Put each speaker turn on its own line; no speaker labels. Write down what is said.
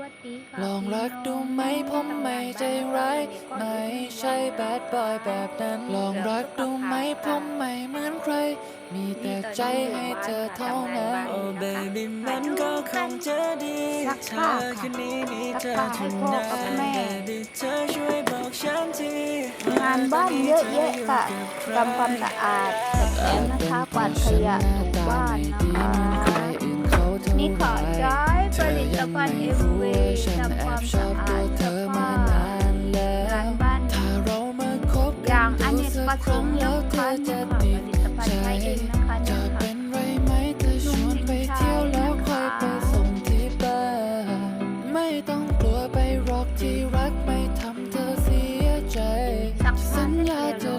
วัสดีค่ะ
ลองรักดูไหมผมไม่ใจร้ายไม่ใช่แบดบอยแบบนั้น ลองรักดูไหมผมไม่เหมือนใคร มีแต่ใจให้เธอเท่านั้น
โอ้เบบี้มันก็คงจะดีเธอคืนนี้มีเธอเท่านั้นเบบี้เธอช่วยบอกฉันที
งานบ้านเยอะแยะค่ะทำความสะอาดจัดแจงนะคะกวาดขยะถูบ้านนะคะนี่ขอ ฟันเอ็เวย์ทำความสะอาด
เสื้
อ
ผ้า
ล้างบ้า
นอย่า
งอเนกประ
สงค์แล้วเธ
อ
จะ
ต่ด
ใจ
จะเป็นไรไห
มเธ
อชว
นไป
เที่ยว
แล้
วค่ะไม่
ต้
อ
งก
ลัวไปรอก
ที่รักไม่ทำ
เธอเสียใจ
สัญญา
เธอ